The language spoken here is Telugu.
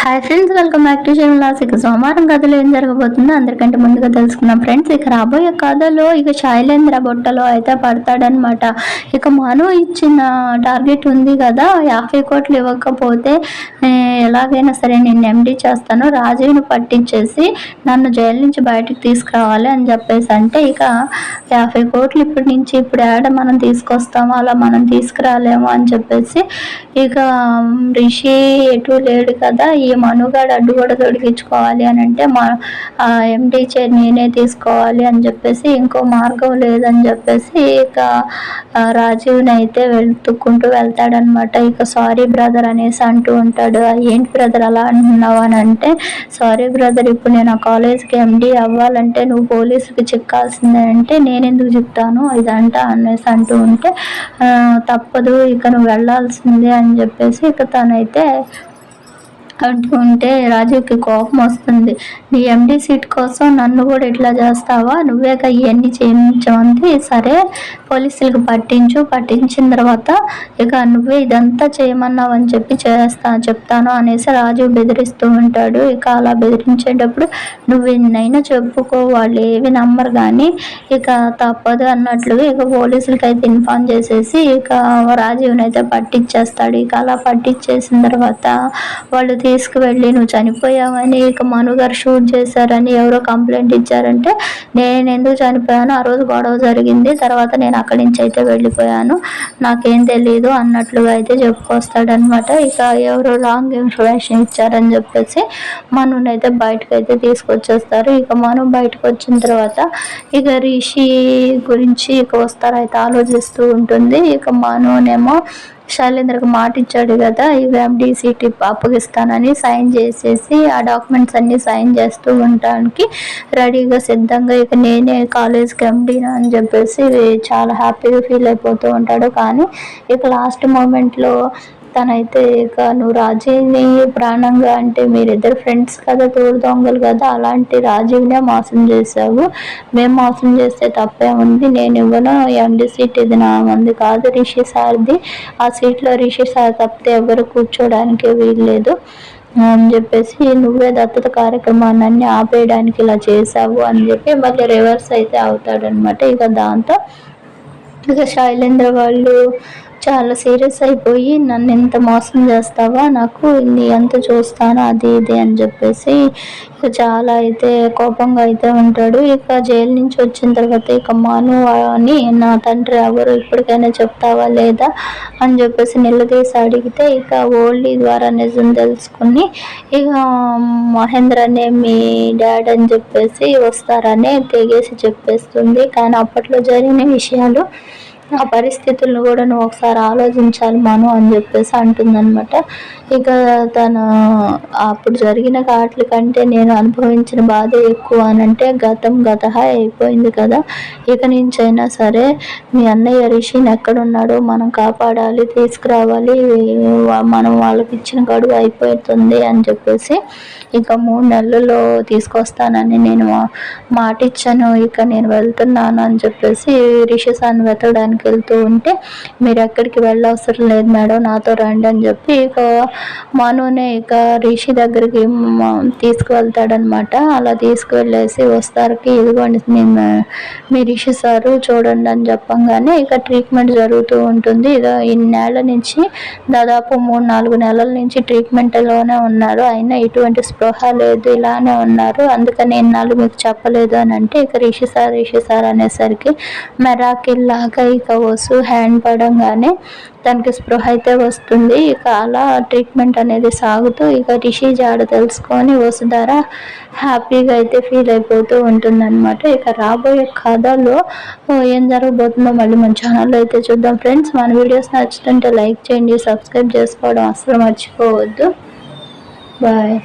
Hi friends welcome back to loss ఇక సోమవారం కథలో ఏం జరగబోతుందో అందరికంటే ముందుగా తెలుసుకున్నాం ఫ్రెండ్స్ ఇక రాబోయే కథలో ఇక శైలేంద్ర బొట్టలో అయితే పడతాడనమాట ఇక మను ఇచ్చిన టార్గెట్ ఉంది కదా యాభై కోట్లు ఇవ్వకపోతే ఎలాగైనా సరే నేను ఎండి చేస్తాను రాజీవ్ను పట్టించేసి నన్ను జైలు నుంచి బయటకు తీసుకురావాలి అని చెప్పేసి అంటే ఇక యాభై కోట్లు ఇప్పటి నుంచి ఇప్పుడు ఏడ మనం తీసుకొస్తాము అలా మనం తీసుకురాలేము అని చెప్పేసి ఇక రిషి ఎటు లేడు కదా ఈ మనుగాడు అడ్డు కూడా తొడిగించుకోవాలి అని అంటే మా ఎండి చైర్ నేనే తీసుకోవాలి అని చెప్పేసి ఇంకో మార్గం లేదని చెప్పేసి ఇక రాజీవ్ని అయితే వెళ్తుక్కుంటూ వెళ్తాడనమాట ఇక సారీ బ్రదర్ అనేసి అంటూ ఉంటాడు ఏంటి బ్రదర్ అలా అంటున్నావు? అని అంటే సారీ బ్రదర్ ఇప్పుడు నేను ఆ కాలేజ్కి ఎండి అవ్వాలంటే నువ్వు పోలీసుకి చిక్కాల్సిందే అంటే నేను ఎందుకు చెప్తాను ఇదంట అనేసి అంటూ ఉంటే తప్పదు ఇక నువ్వు వెళ్ళాల్సిందే అని చెప్పేసి ఇక తనైతే అంటుంటే రాజుకి కోపం వస్తుంది. నీ ఎండి సీట్ కోసం నన్ను కూడా ఇట్లా చేస్తావా? నువ్వేక ఇవన్నీ చేయించమంది సరే పోలీసులకు పట్టించు. పట్టించిన తర్వాత ఇక నువ్వే ఇదంతా చేయమన్నావు అని చెప్పి చేస్తా చెప్తాను అనేసి రాజు బెదిరిస్తూ ఉంటాడు. ఇక అలా బెదిరించేటప్పుడు నువ్వు ఎన్నైనా చెప్పుకో వాళ్ళు ఏవి నమ్మరు కానీ ఇక తప్పదు అన్నట్లుగా ఇక పోలీసులకి అయితే ఇన్ఫార్మ్ చేసేసి ఇక రాజీవ్ని అయితే పట్టించేస్తాడు. ఇక అలా పట్టించేసిన తర్వాత వాళ్ళు తీసుకువెళ్ళి నువ్వు చనిపోయావని ఇక మనుగారు షూట్ చేశారని ఎవరో కంప్లైంట్ ఇచ్చారంటే నేను ఎందుకు చనిపోయాను ఆ రోజు గొడవ జరిగింది. తర్వాత నేను అక్కడి నుంచి అయితే వెళ్ళిపోయాను. నాకేం తెలియదు అన్నట్లుగా అయితే చెప్పుకొస్తాడనమాట ఇక ఎవరో లాంగ్ ఇన్ఫర్మేషన్ ఇచ్చారని చెప్పేసి మననైతే బయటకు అయితే తీసుకొచ్చేస్తారు. ఇక మనం బయటకు వచ్చిన తర్వాత ఇక రిషి గురించి ఇక వస్తారైతే ఆలోచిస్తూ ఉంటుంది. ఇక మనోనేమో శైలేంద్రకు మాట ఇచ్చాడు కదా ఇవి ఎండిసిటీ అప్పగిస్తానని సైన్ చేసేసి ఆ డాక్యుమెంట్స్ అన్ని సైన్ చేస్తూ ఉండడానికి రెడీగా సిద్ధంగా ఇక నేనే కాలేజ్కి ఎండీనా అని చెప్పేసి చాలా హ్యాపీగా ఫీల్ అయిపోతూ ఉంటాడు. కానీ ఇక లాస్ట్ మూమెంట్లో తనైతే ఇక నువ్వు రాజీవ్ని ప్రాణంగా అంటే మీరిద్దరు ఫ్రెండ్స్ కదా తోడు దొంగలు కదా అలాంటి రాజీవ్నే మోసం చేసావు మేము మోసం చేస్తే తప్పే ఉంది. నేను ఇవ్వను. ఎండి సీట్ ఇది నా మంది కాదు రిషి సార్ది. ఆ సీట్లో రిషి సార్ తప్పితే ఎవరు కూర్చోడానికి వీల్లేదు అని చెప్పేసి నువ్వే దత్తత కార్యక్రమాన్ని ఆపేయడానికి ఇలా చేసావు అని చెప్పి మళ్ళీ రివర్స్ అయితే అవుతాడనమాట ఇక దాంతో ఇక శైలేంద్ర వాళ్ళు చాలా సీరియస్ అయిపోయి నన్ను ఎంత మోసం చేస్తావా? నాకు నీ ఎంత చూస్తాను అది ఇది అని చెప్పేసి ఇక చాలా అయితే కోపంగా అయితే ఉంటాడు. ఇక జైలు నుంచి వచ్చిన తర్వాత ఇక మాను అని నా తండ్రి ఎవరు ఇప్పటికైనా చెప్తావా లేదా? అని చెప్పేసి నిలదీసి అడిగితే ఇక ఓల్డీ ద్వారా నిజం తెలుసుకుని ఇక మహేంద్ర అనే మీ డాడ్ అని చెప్పేసి వస్తారని తెగేసి చెప్పేస్తుంది. కానీ అప్పట్లో జరిగిన విషయాలు ఆ పరిస్థితులను కూడా నువ్వు ఒకసారి ఆలోచించాలి మను అని చెప్పేసి అంటుందన్నమాట. ఇక తను అప్పుడు జరిగిన కాట్ల కంటే నేను అనుభవించిన బాధ ఎక్కువ అని అంటే గతం గత అయిపోయింది కదా. ఇక నుంచైనా సరే మీ అన్నయ్య రిషిని ఎక్కడున్నాడో మనం కాపాడాలి తీసుకురావాలి మనం వాళ్ళకి ఇచ్చిన గడువు అయిపోతుంది అని చెప్పేసి ఇక మూడు నెలల్లో తీసుకొస్తానని నేను మాట ఇచ్చాను ఇక నేను వెళ్తున్నాను అని చెప్పేసి రిషి వెతడానికి వెతకడానికి వెళ్తూ ఉంటే మీరు ఎక్కడికి వెళ్ళవసరం లేదు మేడం నాతో రండి అని చెప్పి ఇక మనునే ఇక రిషి దగ్గరికి తీసుకువెళ్తాడనమాట అలా తీసుకువెళ్ళేసి వస్తారకి ఇదిగోండి నేను మీ రిషి సారు చూడండి అని చెప్పంగానే ఇక ట్రీట్మెంట్ జరుగుతూ ఉంటుంది. ఇక ఇన్నేళ్ళ నుంచి దాదాపు మూడు నాలుగు నెలల నుంచి ట్రీట్మెంట్లోనే ఉన్నారు. అయినా ఎటువంటి స్పృహ లేదు ఇలానే ఉన్నారు. అందుకని ఇన్నాళ్ళు మీకు చెప్పలేదు అని అంటే ఇక రిషి సార్ రిషి సార్ అనేసరికి మెరాకిల్ లాగా ఇక వసు హ్యాండ్ పడంగానే దానికి స్పృహ అయితే వస్తుంది. ఇక అలా ట్రీట్మెంట్ అనేది సాగుతూ ఇక రిషి జాడ తెలుసుకొని వసుధార హ్యాపీగా అయితే ఫీల్ అయిపోతూ ఉంటుందన్నమాట. ఇక రాబోయే కథలో ఏం జరగబోతుందో మళ్ళీ మన ఛానల్లో అయితే చూద్దాం. ఫ్రెండ్స్ మన వీడియోస్ నచ్చుతుంటే లైక్ చేయండి సబ్స్క్రైబ్ చేసుకోవడం అసలు మర్చిపోవద్దు. బాయ్.